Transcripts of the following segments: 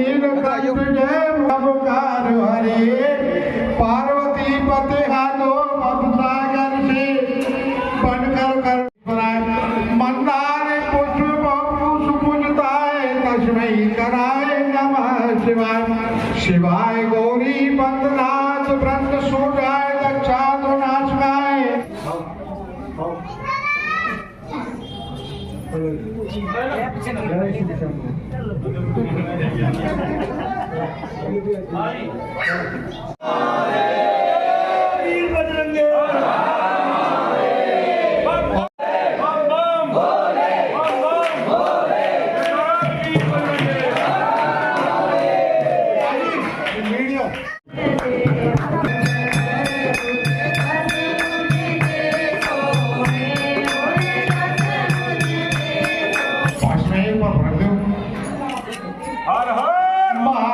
नील कंठ जय मुखार हरे पार्वती पते हाथो सागर से बनकर कर मंदार पुष्प पुष्प पूजताय तस्मै कराय नमः शिवाय शिवाय गौरी बंदनाथ व्रत सूर्याय दक्षात नाशकाय वीर बजरंगे बम हर हर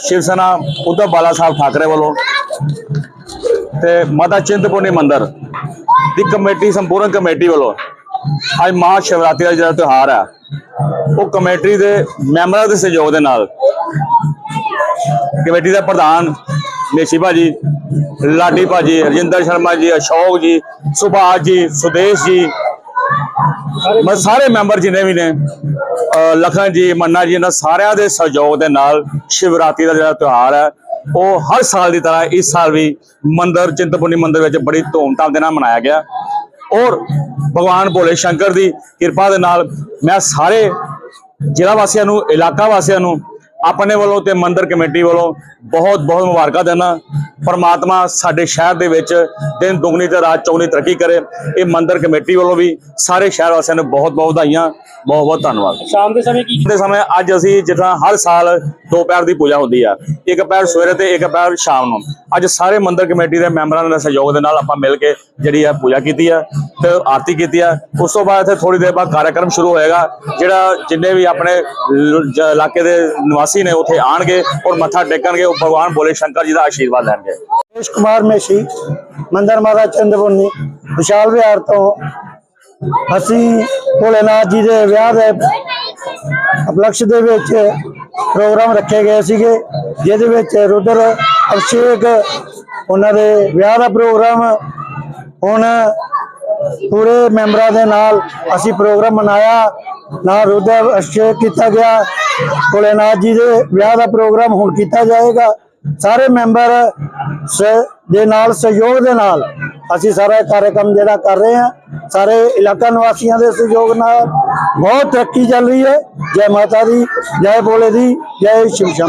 ਸ਼ਿਵ ਸੈਨਾ, ਉਧਰ ਬਾਲਾ ਸਾਹਿਬ ਠਾਕਰੇ ਵੱਲੋਂ ਤੇ ਮਾਤਾ ਚਿੰਤਪੁਰਨੀ ਮੰਦਰ ਦੀ ਕਮੇਟੀ, ਸੰਪੂਰਨ ਕਮੇਟੀ ਵੱਲੋਂ ਅੱਜ ਮਹਾ ਸ਼ਿਵਰਾਤਰੀ ਦਾ ਜਿਹੜਾ ਤਿਉਹਾਰ ਆ ਉਹ ਕਮੇਟੀ ਦੇ ਮੈਂਬਰਾਂ ਦੇ ਸਹਿਯੋਗ ਦੇ ਨਾਲ ਕਮੇਟੀ ਦਾ ਪ੍ਰਧਾਨ ਮੇਸ਼ੀ ਭਾਜੀ, ਲਾਡੀ ਭਾਜੀ, ਰਜਿੰਦਰ ਸ਼ਰਮਾ ਜੀ, ਅਸ਼ੋਕ ਜੀ, ਸੁਭਾਸ਼ ਜੀ, ਸੁਦੇਸ਼ ਜੀ, ਮੈਂ ਸਾਰੇ ਮੈਂਬਰ ਜਿੰਨੇ ਵੀ ਨੇ ਲਖਨ ਜੀ, ਮੰਨਾ ਜੀ, ਇਹਨਾਂ ਸਾਰਿਆਂ ਦੇ ਸਹਿਯੋਗ ਦੇ ਨਾਲ ਸ਼ਿਵਰਾਤਰੀ ਦਾ ਜਿਹੜਾ ਤਿਉਹਾਰ ਹੈ, ਉਹ ਹਰ ਸਾਲ ਦੀ ਤਰ੍ਹਾਂ ਇਸ ਸਾਲ ਵੀ ਮੰਦਰ, ਚਿੰਤਪੁਰਨੀ ਮੰਦਰ ਵਿੱਚ ਬੜੀ ਧੂਮਧਾਮ ਦੇ ਨਾਲ ਮਨਾਇਆ ਗਿਆ। ਔਰ ਭਗਵਾਨ ਭੋਲੇ ਸ਼ੰਕਰ ਦੀ ਕਿਰਪਾ ਦੇ ਨਾਲ ਮੈਂ ਸਾਰੇ ਜ਼ਿਲ੍ਹਾ ਵਾਸੀਆਂ ਨੂੰ, ਇਲਾਕਾ ਵਾਸੀਆਂ ਨੂੰ ਆਪਣੇ ਵੱਲੋਂ ਤੇ ਮੰਦਿਰ ਕਮੇਟੀ ਵੱਲੋਂ ਬਹੁਤ ਬਹੁਤ ਮੁਬਾਰਕਾਂ ਦਿੰਦਾ ਪਰਮਾਤਮਾ ਸਾਡੇ ਸ਼ਹਿਰ ਦੇ ਵਿੱਚ ਦਿਨ ਦੁਗਣੀ ਤੇ ਰਾਤ ਚੌਗਣੀ ਤਰੱਕੀ ਕਰੇ। ਇਹ ਮੰਦਿਰ ਕਮੇਟੀ ਵੱਲੋਂ ਵੀ ਸਾਰੇ ਸ਼ਹਿਰ ਵਾਸੀਆਂ ਨੂੰ ਬਹੁਤ ਬਹੁਤ ਵਧਾਈਆਂ ਬਹੁਤ ਬਹੁਤ ਧੰਨਵਾਦ। ਸ਼ਾਮ ਦੇ ਸਮੇਂ ਕੀ ਦੇ ਸਮੇਂ ਅੱਜ ਅਸੀਂ ਜਿੱਦਾਂ ਹਰ ਸਾਲ ਦੋ ਪੈਰ ਦੀ ਪੂਜਾ ਹੁੰਦੀ ਆ ਇੱਕ ਪੈਰ ਸਵੇਰੇ ਤੇ ਇੱਕ ਪੈਰ ਸ਼ਾਮ ਨੂੰ। ਅੱਜ ਸਾਰੇ ਮੰਦਿਰ ਕਮੇਟੀ ਦੇ ਮੈਂਬਰਾਂ ਦੇ ਸਹਿਯੋਗ ਦੇ ਨਾਲ ਆਪਾਂ ਮਿਲ ਕੇ ਜਿਹੜੀ ਆ ਪੂਜਾ ਕੀਤੀ ਆ ਤੇ ਆਰਤੀ ਕੀਤੀ ਆ। ਉਸ ਤੋਂ ਬਾਅਦ ਇੱਥੇ ਥੋੜੀ ਦੇਰ ਬਾਅਦ ਕਾਰਜਕ੍ਰਮ ਸ਼ੁਰੂ ਹੋਏਗਾ ਜਿਹੜਾ ਜਿੰਨੇ ਵੀ ਆਪਣੇ ਇਲਾਕੇ ਦੇ ਨਿਵਾਸੀ ਨੇ ਉੱਥੇ ਆਣਗੇ ਔਰ ਮੱਥਾ ਟੇਕਣਗੇ ਉਹ ਭਗਵਾਨ ਭੋਲੇ ਸ਼ੰਕਰ ਜੀ ਦਾ ਆਸ਼ੀਰਵਾਦ ਲੈਣਗੇ ਰਮੇਸ਼ ਕੁਮਾਰ ਮੇਸ਼ੀ ਮੰਦਰ ਮਾਤਾ ਚੰਦਪੁਰਨੀ ਵਿਸ਼ਾਲ ਵਿਹਾਰ ਤੋਂ ਅਸੀਂ ਭੋਲੇਨਾਥ ਜੀ ਦੇ ਵਿਆਹ ਦੇ ਉਪਲਕਸ਼ ਦੇ ਵਿੱਚ ਪ੍ਰੋਗਰਾਮ ਰੱਖੇ ਗਏ ਸੀਗੇ ਜਿਹਦੇ ਵਿੱਚ ਰੁਦਰ ਅਭਿਸ਼ੇਕ ਉਹਨਾਂ ਦੇ ਵਿਆਹ ਦਾ ਪ੍ਰੋਗਰਾਮ ਹੁਣ ਪੂਰੇ ਮੈਂਬਰਾਂ ਦੇ ਨਾਲ ਅਸੀਂ ਪ੍ਰੋਗਰਾਮ ਮਨਾਇਆ, ਨਾਲ ਰੁਦਰ ਅਭਿਸ਼ੇਕ ਕੀਤਾ ਗਿਆ, ਭੋਲੇਨਾਥ ਜੀ ਦੇ ਵਿਆਹ ਦਾ ਪ੍ਰੋਗਰਾਮ ਹੁਣ ਕੀਤਾ ਜਾਏਗਾ। ਸਾਰੇ ਮੈਂਬਰ ਸ- ਦੇ ਨਾਲ, ਸਹਿਯੋਗ ਦੇ ਨਾਲ ਅਸੀਂ ਸਾਰਾ ਕਾਰਜਕ੍ਰਮ ਜਿਹੜਾ ਕਰ ਰਹੇ ਹਾਂ। ਸਾਰੇ ਇਲਾਕਾ ਨਿਵਾਸੀਆਂ ਦੇ ਸਹਿਯੋਗ ਨਾਲ ਬਹੁਤ ਤਰੱਕੀ ਚੱਲ ਰਹੀ ਹੈ। ਜੈ ਮਾਤਾ ਦੀ, ਜੈ ਭੋਲੇ ਦੀ, ਜੈ ਸ਼ਿਵ ਸ਼ੰਭੂ